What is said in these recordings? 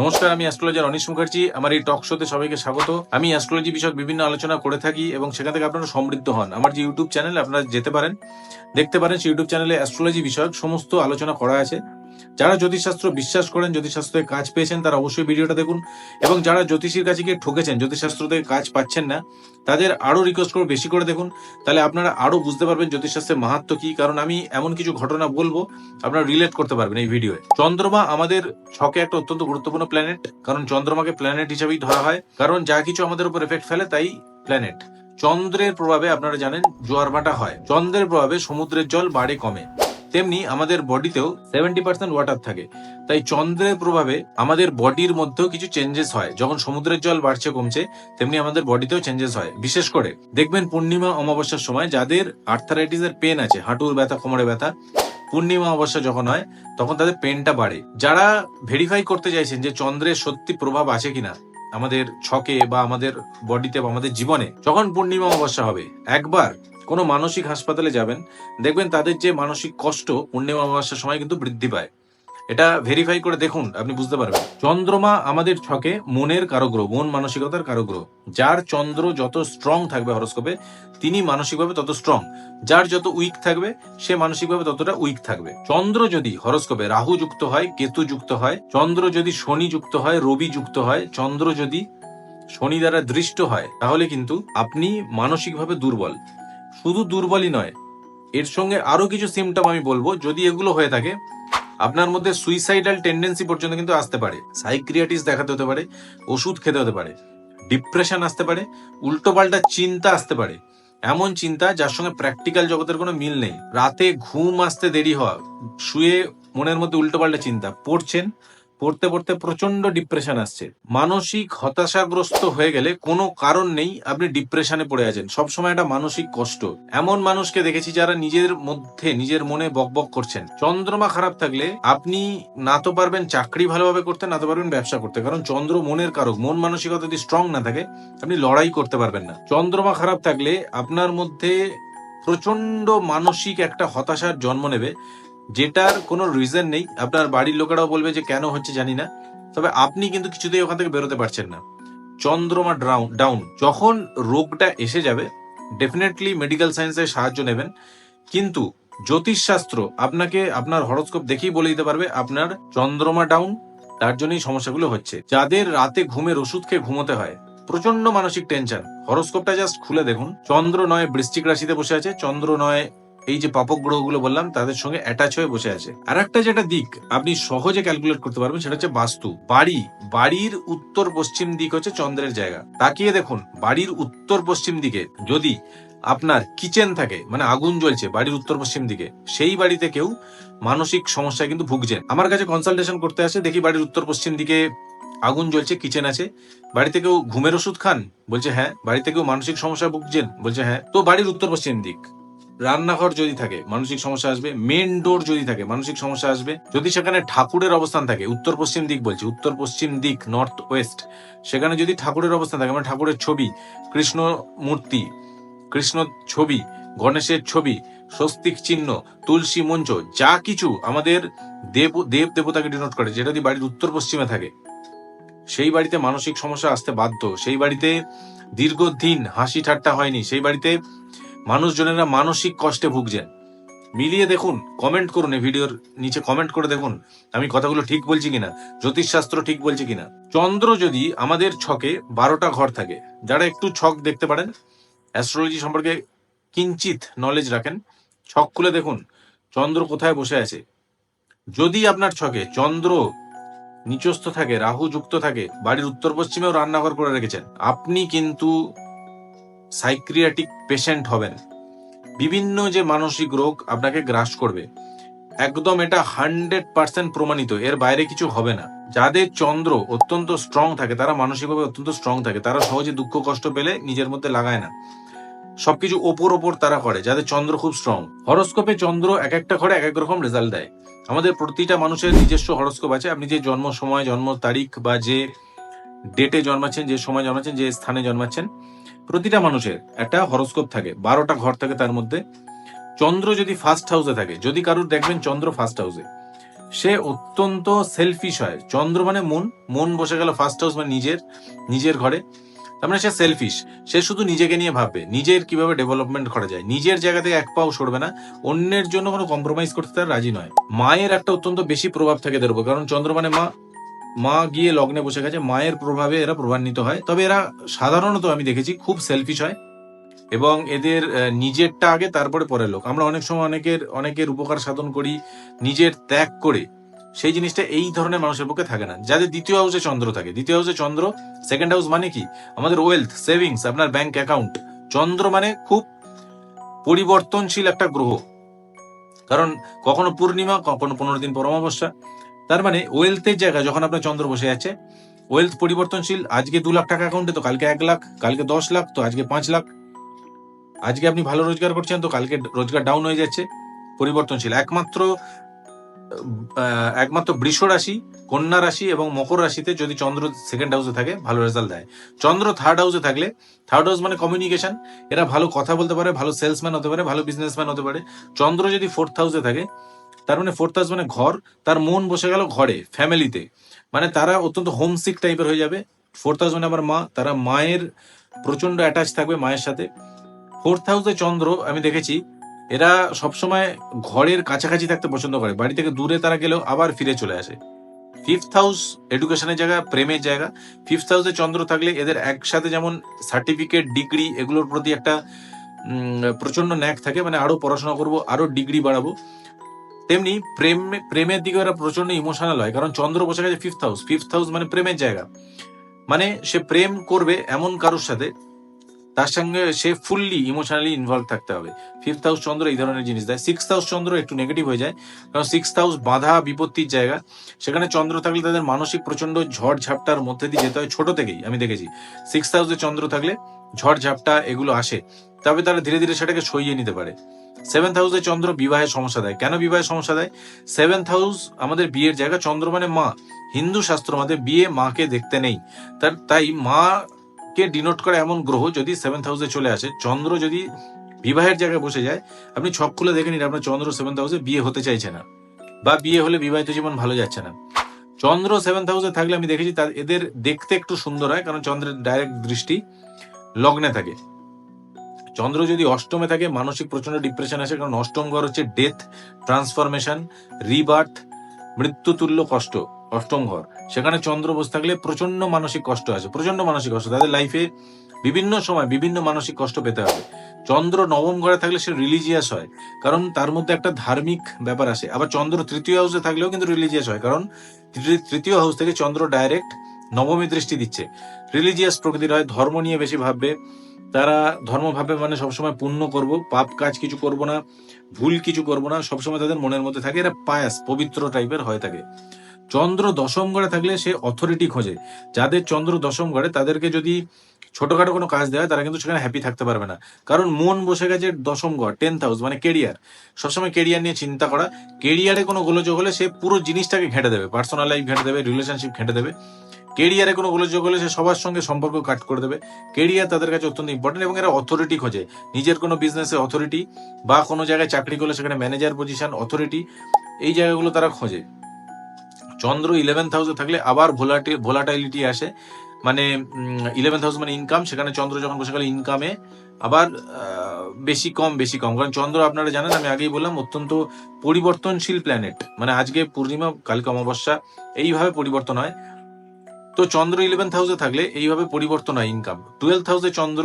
নমস্কার, আমি astrologer anise Mukherjee. আমার এই টক শোতে সবাইকে স্বাগত। আমি অ্যাস্ট্রোলজি বিষয়ক বিভিন্ন আলোচনা করে থাকি এবং সেখান থেকে আপনারা সমৃদ্ধ হন। আমার যে ইউটিউব চ্যানেল আপনারা যেতে পারেন। দেখতে পারেন, সেই ইউটিউব চ্যানেলে অ্যাস্ট্রোলজি বিষয়ক সমস্ত আলোচনা করা আছে। যারা জ্যোতিষশাস্ত্র বিশ্বাস করেন, জ্যোতিষশাস্ত্রে কাজ পেয়েছেন, তারা অবশ্যই ভিডিওটা দেখুন। এবং যারা জ্যোতিষীর কাছে গিয়ে ঠকেছেন জ্যোতিষশাস্ত্র থেকে কাজ পাচ্ছেন না, তাদের আরও রিকোয়েস্ট করব বেশি করে দেখুন। তাহলে আপনারা আরও বুঝতে পারবেন জ্যোতিষশাস্ত্রের মাহাত্ম কি, কারণ আমি এমন কিছু ঘটনা বলব, আপনারা রিলেট করতে পারবেন এই ভিডিওয়ে চন্দ্রমা আমাদের ছকে একটা অত্যন্ত গুরুত্বপূর্ণ প্ল্যানেট কারণ চন্দ্রমাকে প্ল্যানেট হিসাবেই ধরা হয়, কারণ যা কিছু আমাদের উপর এফেক্ট ফেলে তাই প্ল্যানেট চন্দ্রের প্রভাবে আপনারা জানেন জোয়ার ভাটা হয়। চন্দ্রের প্রভাবে সমুদ্রের জল বাড়ে কমে। তেমনি আমাদের বডিতেও সেভেন্টি পার্সেন্ট ওয়াটার থাকে। তাই চন্দ্রের প্রভাবে আমাদের বডির মধ্যেও কিছু চেঞ্জেস হয়। যখন সমুদ্রের জল বাড়ছে, কমছে, তেমনি আমাদের বডিতেও চেঞ্জেস হয়। বিশেষ করে দেখবেন পূর্ণিমা অমাবস্যার সময় যাদের আর্থারাইটিস এর পেন আছে, হাঁটুর ব্যথা, কোমরে ব্যথা, পূর্ণিমা অমাবস্যা যখন হয়, তখন তাদের পেনটা বাড়ে। যারা ভেরিফাই করতে চাইছেন যে চন্দ্রের সত্যি প্রভাব আছে কিনা আমাদের ছকে বা আমাদের বডিতে বা আমাদের জীবনে যখন পূর্ণিমা অমাবস্যা হবে, একবার কোনো মানসিক হাসপাতালে যাবেন, দেখবেন তাদের যে মানসিক কষ্ট পূর্ণিমা অমাবস্যার সময় কিন্তু বৃদ্ধি পায়। এটা ভেরিফাই করে দেখুন, আপনি বুঝতে পারবেন। চন্দ্রমা আমাদের ছকে মনের কারগ্রহ, মন মানসিকতার কারগ্রহ। যার চন্দ্র যত স্ট্রং থাকবে হরস্কোপে তিনি মানসিকভাবে তত স্ট্রং যার যত উইক থাকবে, সে মানসিকভাবে ততটা উইক থাকবে। চন্দ্র যদি হরস্কোপে রাহু যুক্ত হয়, কেতু যুক্ত হয়, চন্দ্র যদি শনি যুক্ত হয়, রবি যুক্ত হয়, চন্দ্র যদি শনি দ্বারা দৃষ্ট হয়, তাহলে কিন্তু আপনি মানসিকভাবে দুর্বল। শুধু দুর্বলই নয়, এর সঙ্গে আরও কিছু সিমটম আমি বলব। যদি এগুলো হয়ে থাকে আপনার মধ্যে সুইসাইডাল টেন্ডেন্সি পর্যন্ত কিন্তু আসতে পারে। সাইক্রিয়াটিস দেখাতে হতে পারে, ওষুধ খেতে হতে পারে ডিপ্রেশন আসতে পারে, উল্টোপাল্টা চিন্তা আসতে পারে। এমন চিন্তা যার সঙ্গে প্র্যাকটিক্যাল জগতের কোনো মিল নেই। রাতে ঘুম আসতে দেরি হওয়া, শুয়ে মনের মধ্যে উল্টোপাল্টা চিন্তা, পড়ছেন পড়তে পড়তে প্রচণ্ড ডিপ্রেশন আসছে। মানসিক হতাশাগ্রস্ত হয়ে গেলে কোনো কারণ নেই, আপনি ডিপ্রেশনে পড়ে আছেন। সবসময় একটা মানসিক কষ্ট। এমন মানুষকে দেখেছি যারা নিজের মধ্যে, নিজের মনে বকবক করছেন। চন্দ্রমা খারাপ থাকলে আপনি না তো পারবেন চাকরি ভালোভাবে করতে, না তো পারবেন ব্যবসা করতে। কারণ চন্দ্র মনের কারক। মন মানসিকতা যদি স্ট্রং না থাকে, আপনি লড়াই করতে পারবেন না। চন্দ্রমা খারাপ থাকলে আপনার মধ্যে প্রচণ্ড মানসিক একটা হতাশার জন্ম নেবে। যেটার কোনো রিজন নেই, আপনার বাড়ির লোকেরাও বলবে যে কেন হচ্ছে জানি না, তবে আপনি কিন্তু কিছুতেই ওখান থেকে বেরোতে পারছেন না। চন্দ্রমা ড্রাউন ডাউন যখন রোগটা এসে যাবে ডেফিনেটলি মেডিকেল সায়েন্সের সাহায্য নেবেন। কিন্তু জ্যোতিষশাস্ত্র আপনাকে আপনার হরস্কোপ দেখেই বলে দিতে পারবে, আপনার চন্দ্রমা ডাউন তার জন্যই সমস্যাগুলো হচ্ছে। যাদের রাতে ঘুমের ওষুধ খেয়ে ঘুমোতে হয় প্রচণ্ড মানসিক টেনশন হরস্কোপটা জাস্ট খুলে দেখুন। চন্দ্র নয় বৃশ্চিক রাশিতে বসে আছে, চন্দ্র নয় এই যে পাপক গ্রহগুলো বললাম, তাদের সঙ্গে অ্যাটাচ হয়ে বসে আছে। আর একটা যেটা দিক, আপনি সহজে ক্যালকুলেট করতে পারবেন, সেটা হচ্ছে বাস্তু। বাড়ি, বাড়ির উত্তর পশ্চিম দিক হচ্ছে চন্দ্রের জায়গা। তাকিয়ে দেখুন, বাড়ির উত্তর পশ্চিম দিকে যদি আপনার কিচেন থাকে মানে আগুন জ্বলছে বাড়ির উত্তর পশ্চিম দিকে, সেই বাড়িতে কেউ মানসিক সমস্যায় কিন্তু ভুগছেন। আমার কাছে কনসালটেশন করতে আসে, দেখি বাড়ির উত্তর পশ্চিম দিকে আগুন জ্বলছে, কিচেন আছে। বাড়িতে কেউ ঘুমের ওষুধ খান, বলছে হ্যাঁ। বাড়িতে কেউ মানসিক সমস্যায় ভুগছেন, বলছে হ্যাঁ। তো বাড়ির উত্তর পশ্চিম দিক। রান্নাঘর যদি থাকে, মানসিক সমস্যা আসবে মেন ডোর যদি থাকে, মানসিক সমস্যা আসবে। যদি সেখানে ঠাকুরের অবস্থান থাকে, উত্তর পশ্চিম দিক বলছি, উত্তর পশ্চিম দিক নর্থ ওয়েস্ট সেখানে যদি ঠাকুরের অবস্থান থাকে মানে ঠাকুরের ছবি কৃষ্ণ মূর্তি কৃষ্ণ ছবি গণেশের ছবি, স্বস্তিক চিহ্ন, তুলসী মঞ্চ, যা কিছু আমাদের দেব দেব দেবতাকে ডিনোট করে, যেটা যদি বাড়ির উত্তর পশ্চিমে থাকে, সেই বাড়িতে মানসিক সমস্যা আসতে বাধ্য। সেই বাড়িতে দীর্ঘদিন হাসি ঠাট্টা হয়নি। সেই বাড়িতে মানুষজনেরা মানসিক কষ্টে ভুগছেন। মিলিয়ে দেখুন কমেন্ট করুন এই ভিডিওর নিচে কমেন্ট করে দেখুন, আমি কথাগুলো ঠিক বলছি কিনা, জ্যোতিষশাস্ত্র ঠিক বলছি কিনা। চন্দ্র যদি আমাদের ছকে বারোটা ঘর থাকে, যারা একটু ছক দেখতে পারেন অ্যাস্ট্রোলজি সম্পর্কে কিঞ্চিত নলেজ রাখেন, ছক খুলে দেখুন, চন্দ্র কোথায় বসে আছে। যদি আপনার ছকে চন্দ্র নিচস্থ থাকে, রাহু যুক্ত থাকে, বাড়ির উত্তর পশ্চিমেও রান্নাঘর করে রেখেছেন, আপনি কিন্তু সাইক্রিয়াটিক পেশেন্ট হবেন। বিভিন্ন যে মানসিক রোগ আপনাকে গ্রাস করবে, একদম এটা হান্ড্রেড পার্সেন্ট প্রমাণিত, এর বাইরে কিছু হবে না। যাদের চন্দ্র অত্যন্ত স্ট্রং থাকে, তারা মানসিকভাবে অত্যন্ত স্ট্রং থাকে, তারা সহজে দুঃখ কষ্ট পেলে নিজের মধ্যে লাগায় না। সবকিছু ওপর ওপর তারা করে, যাদের চন্দ্র খুব স্ট্রং হরস্কোপে চন্দ্র এক একটা ঘরে এক এক রকম রেজাল্ট দেয়। আমাদের প্রতিটা মানুষের নিজস্ব হরস্কোপ আছে, আপনি যে জন্ম সময়, জন্ম তারিখ বা যে ডেটে জন্মাচ্ছেন, যে সময় জন্মাচ্ছেন, যে স্থানে জন্মাচ্ছেন প্রতিটা মানুষের একটা হরস্কোপ থাকে, বারোটা ঘর থাকে তার মধ্যে। চন্দ্র যদি ফার্স্ট হাউসে থাকে, যদি কারুর দেখবেন চন্দ্র ফার্স্ট হাউসে সে অত্যন্ত সেলফিশ হয়। চন্দ্র মানে মন মন বসে গেল ফার্স্ট হাউস মানে নিজের নিজের ঘরে। তার মানে সে সেলফিশ সে শুধু নিজেকে নিয়ে ভাববে, নিজের কীভাবে ডেভেলপমেন্ট করা যায়। নিজের জায়গা থেকে এক পাও সরবে না, অন্যের জন্য কোনো কম্প্রোমাইজ করতে তার রাজি নয়। মায়ের একটা অত্যন্ত বেশি প্রভাব থাকে উপর, কারণ চন্দ্র মানে মা। মা গিয়ে লগ্নে বসে গেছে, মায়ের প্রভাবে এরা প্রভান্বিত হয়। তবে এরা সাধারণত আমি দেখেছি খুব সেলফিশ হয় এবং এদের নিজেরটা আগে, তারপরে পরের লোক। আমরা অনেক সময় অনেকের অনেকের উপকার সাধন করি, নিজের ত্যাগ করে। সেই জিনিসটা এই ধরনের মানুষের পক্ষে থাকে না। যাদের দ্বিতীয় হাউসে চন্দ্র থাকে। দ্বিতীয় হাউসে চন্দ্র সেকেন্ড হাউস মানে কি? আমাদের ওয়েলথ সেভিংস আপনার ব্যাংক অ্যাকাউন্ট চন্দ্র মানে খুব পরিবর্তনশীল একটা গ্রহ। কারণ কখনো পূর্ণিমা, কখনো পনেরো দিন পর অমাবস্যা তার মানে ওয়েলথের জায়গা যখন আপনার চন্দ্র বসে আছে ওয়েলথ পরিবর্তনশীল, আজকে দু লাখ টাকা অ্যাকাউন্টে তো কালকে এক লাখ, কালকে দশ লাখ, তো আজকে পাঁচ লাখ। আজকে আপনি ভালো রোজগার করছেন, তো কালকে রোজগার ডাউন হয়ে যাচ্ছে, পরিবর্তনশীল। একমাত্র একমাত্র বৃষ রাশি, কন্যা রাশি এবং মকর রাশিতে যদি চন্দ্র সেকেন্ড হাউসে থাকে, ভালো রেজাল্ট দেয়। চন্দ্র থার্ড হাউসে থাকলে থার্ড হাউস মানে কমিউনিকেশন এরা ভালো কথা বলতে পারে, ভালো সেলসম্যান হতে পারে, ভালো বিজনেসম্যান হতে পারে। চন্দ্র যদি ফোর্থ হাউসে থাকে তার মানে ফোর্থ হাউস মানে ঘর, তার মন বসে গেল ঘরে ফ্যামিলিতে মানে তারা অত্যন্ত হোমসিক টাইপের হয়ে যাবে। ফোর্থ হাউস মানে আমার মা, তারা মায়ের প্রচণ্ড অ্যাটাচ থাকবে মায়ের সাথে। ফোর্থ হাউসে চন্দ্র, আমি দেখেছি, এরা সবসময় ঘরের কাছাকাছি থাকতে পছন্দ করে। বাড়ি থেকে দূরে তারা গেলেও আবার ফিরে চলে আসে। ফিফথ হাউস এডুকেশনের জায়গা, প্রেমের জায়গা। ফিফথ হাউসে চন্দ্র থাকলে এদের একসাথে যেমন সার্টিফিকেট ডিগ্রি এগুলোর প্রতি একটা প্রচণ্ড ন্যাক থাকে মানে আরও পড়াশোনা করব, আরও ডিগ্রি বাড়াবো। তেমনি প্রেম, প্রেমের দিকে ওরা প্রচণ্ড ইমোশনাল হয়, কারণ চন্দ্র বসে গেছে ফিফথ হাউস ফিফথ হাউস মানে প্রেমের জায়গা। মানে সে প্রেম করবে এমন কারোর সাথে, তার সঙ্গে সে ফুললি ইমোশনালি ইনভলভ থাকতে হবে। ফিফথ হাউস চন্দ্র এই ধরনের জিনিস দেয়। সিক্স হাউস চন্দ্র একটু নেগেটিভ হয়ে যায়, কারণ সিক্স হাউস বাধা বিপত্তির জায়গা। সেখানে চন্দ্র থাকলে তাদের মানসিক প্রচণ্ড ঝড় ঝাপটার মধ্যে দিয়ে যেতে হয় ছোট থেকেই, আমি দেখেছি। সিক্স হাউসে চন্দ্র থাকলে ঝড় ঝাপটা এগুলো আসে, তবে তারা ধীরে ধীরে সেটাকে সইয়ে নিতে পারে। সেভেন্থ হাউসে চন্দ্র বিবাহের সমস্যা দেয়। কেন বিবাহের সমস্যা দেয়? সেভেন্থ হাউস আমাদের বিয়ের জায়গা, চন্দ্র মানে মা। হিন্দু শাস্ত্র মতে বিয়ে মাকে দেখতে নেই। তার, তাই মা কে ডিনোট করে এমন গ্রহ যদি সেভেন্থ হাউসে চলে আসে, চন্দ্র যদি বিবাহের জায়গায় বসে যায়, আপনি ছক খুলে দেখে নিন আপনার চন্দ্র সেভেন্থ হাউসে বিয়ে হতে চাইছে না। বা বিয়ে হলে বিবাহিত জীবন ভালো যাচ্ছে না। চন্দ্র সেভেন্থ হাউসে থাকলে আমি দেখেছি এদের দেখতে একটু সুন্দর হয়, কারণ চন্দ্রের ডাইরেক্ট দৃষ্টি। লগ্নে থাকে। চন্দ্র যদি অষ্টমে থাকে, মানসিক প্রচণ্ড ডিপ্রেশন আসে, কারণ অষ্টম ঘর হচ্ছে ডেথ ট্রান্সফরমেশন রিবার্থ মৃত্যুতুল্য কষ্ট, অষ্টম ঘর। সেখানে চন্দ্র বসে থাকলে প্রচণ্ড মানসিক কষ্ট আছে প্রচণ্ড মানসিক কষ্ট। তাদের লাইফে বিভিন্ন সময় বিভিন্ন মানসিক কষ্ট পেতে হবে। চন্দ্র নবম ঘরে থাকলে সে রিলিজিয়াস হয়, কারণ তার মধ্যে একটা ধার্মিক ব্যাপার আসে। আবার চন্দ্র তৃতীয় হাউসে থাকলেও কিন্তু রিলিজিয়াস হয়, কারণ তৃতীয় হাউস থেকে চন্দ্র ডাইরেক্ট নবমী দৃষ্টি দিচ্ছে। রিলিজিয়াস প্রকৃতির হয়, ধর্ম নিয়ে বেশি ভাববে। তারা ধর্ম ভাবে মানে সবসময় পুণ্য করব, পাপ কাজ কিছু করব না, ভুল কিছু করব না, সবসময় তাদের মনের মধ্যে থাকে, এরা পায়াস, পবিত্র টাইপের হয়ে থাকে। চন্দ্র দশম ঘরে থাকলে সে অথরিটি খোঁজে। যাদের চন্দ্র দশম ঘরে, তাদেরকে যদি ছোটখাটো কোনো কাজ দেয় তারা কিন্তু সেখানে হ্যাপি থাকতে পারবে না। কারণ মন বসে গেছে দশম ঘর টেন্থ হাউস মানে কেরিয়ার সবসময় কেরিয়ার নিয়ে চিন্তা করা কেরিয়ারে কোনো গোলযোগ হলে সে পুরো জিনিসটাকে ঘেঁটে দেবে পার্সোনাল লাইফ ঘেঁটে দেবে রিলেশনশিপ ঘেঁটে দেবে। কেরিয়ারে কোনো গোলযোগ হলে সে সবার সঙ্গে সম্পর্ক কাট করে দেবে। কেরিয়ার তাদের কাছে অত্যন্ত ইম্পর্টেন্ট এবং এরা অথরিটি খোঁজে। নিজের কোনো বিজনেসে অথরিটি বা কোনো জায়গায় চাকরি করলে সেখানে ম্যানেজার পজিশন অথরিটি এই জায়গাগুলো তারা খোঁজে। চন্দ্র ইলেভেন্থ হাউসে থাকলে আবার ভোলাটি ভোলাটাইলিটি আসে। মানে ইলেভেন্থ হাউস মানে ইনকাম সেখানে চন্দ্র যখন বসে গেল ইনকামে আবার বেশি কম বেশি কম। কারণ চন্দ্র আপনারা জানেন, আমি আগেই বললাম, অত্যন্ত পরিবর্তনশীল প্ল্যানেট মানে আজকে পূর্ণিমা, কালকে অমাবস্যা, এইভাবে পরিবর্তন হয়। তো চন্দ্র ইলেভেন্থ হাউসে থাকলে এইভাবে পরিবর্তন হয় ইনকাম টুয়েলভ হাউসে চন্দ্র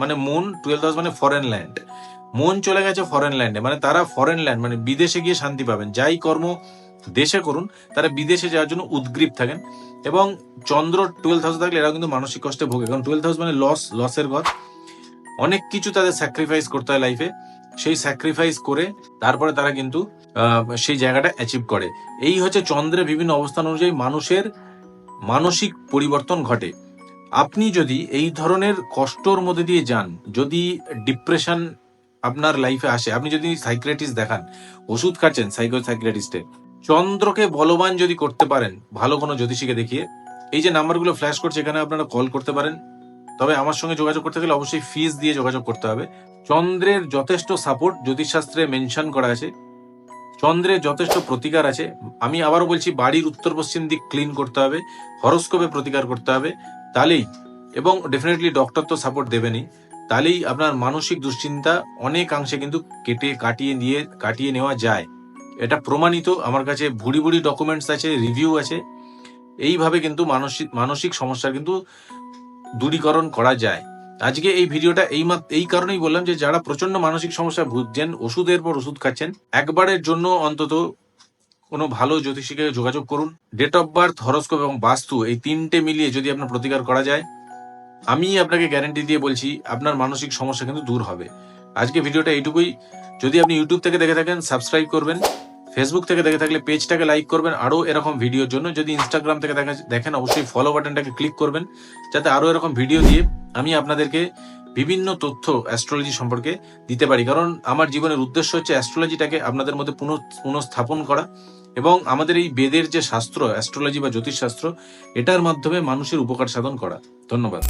মানে মন টুয়েলভ হাউস মানে ফরেন ল্যান্ড মন চলে গেছে ফরেন ল্যান্ডে মানে তারা ফরেন ল্যান্ড মানে বিদেশে গিয়ে শান্তি পাবেন। যাই কর্ম দেশে করুন, তারা বিদেশে যাওয়ার জন্য উদ্গ্রীব থাকেন। এবং চন্দ্র টুয়েলভ হাউসে থাকলে এরাও কিন্তু মানসিক কষ্টে ভোগে, কারণ টুয়েলভ হাউস মানে লস লসের ঘর। অনেক কিছু তাদের স্যাক্রিফাইস করতে হয় লাইফে সেই স্যাক্রিফাইস করে তারপরে তারা কিন্তু সেই জায়গাটা অ্যাচিভ করে। এই হচ্ছে চন্দ্রের বিভিন্ন অবস্থান অনুযায়ী মানুষের মানসিক পরিবর্তন ঘটে। আপনি যদি এই ধরনের কষ্টর মধ্যে দিয়ে যান, যদি ডিপ্রেশন আপনার লাইফে আসে, আপনি যদি সাইক্রেটিস্ট দেখান, ওষুধ খাচ্ছেন সাইকো সাইক্রেটিস্টে চন্দ্রকে বলবান যদি করতে পারেন, ভালো কোনো জ্যোতিষীকে দেখিয়ে, এই যে নাম্বারগুলো ফ্ল্যাশ করছে, এখানে আপনারা কল করতে পারেন। তবে আমার সঙ্গে যোগাযোগ করতে গেলে অবশ্যই ফিস দিয়ে যোগাযোগ করতে হবে। চন্দ্রের যথেষ্ট সাপোর্ট জ্যোতিষশাস্ত্রে মেনশন করা আছে। চন্দ্রে যথেষ্ট প্রতিকার আছে। আমি আবারও বলছি, বাড়ির উত্তর পশ্চিম দিক ক্লিন করতে হবে হরস্কোপে প্রতিকার করতে হবে, তাহলেই, এবং ডেফিনেটলি ডক্টর তো সাপোর্ট দেবেনই, তাহলেই আপনার মানসিক দুশ্চিন্তা অনেকাংশে কিন্তু কেটে কাটিয়ে দিয়ে, কাটিয়ে নেওয়া যায়। এটা প্রমাণিত, আমার কাছে ভুড়ি ভুড়ি ডকুমেন্টস আছে রিভিউ আছে। এইভাবে কিন্তু মানসিক মানসিক সমস্যার কিন্তু দূরীকরণ করা যায়। আজকে এই ভিডিওটা এই এই কারণেই বললাম যে যারা প্রচণ্ড মানসিক সমস্যা ভুগছেন ওষুধের পর ওষুধ খাচ্ছেন, একবারের জন্য অন্তত কোনো ভালো জ্যোতিষীকে যোগাযোগ করুন। ডেট অফ বার্থ হরস্কোপ এবং বাস্তু এই তিনটে মিলিয়ে যদি আপনার প্রতিকার করা যায়, আমি আপনাকে গ্যারেন্টি দিয়ে বলছি, আপনার মানসিক সমস্যা কিন্তু দূর হবে। আজকে ভিডিওটা এইটুকুই। যদি আপনি ইউটিউব থেকে দেখে থাকেন সাবস্ক্রাইব করবেন। ফেসবুক থেকে দেখে থাকলে পেজটাকে লাইক করবেন, আরও এরকম ভিডিওর জন্য। যদি ইনস্টাগ্রাম থেকে দেখা দেখেন, অবশ্যই ফলো বাটনটাকে ক্লিক করবেন, যাতে আরও এরকম ভিডিও দিয়ে আমি আপনাদেরকে বিভিন্ন তথ্য অ্যাস্ট্রোলজি সম্পর্কে দিতে পারি। কারণ আমার জীবনের উদ্দেশ্য হচ্ছে অ্যাস্ট্রোলজিটাকে আপনাদের মধ্যে পুনঃ পুনঃস্থাপন করা এবং আমাদের এই বেদের যে শাস্ত্র অ্যাস্ট্রোলজি বা জ্যোতিষশাস্ত্র, এটার মাধ্যমে মানুষের উপকার সাধন করা। ধন্যবাদ।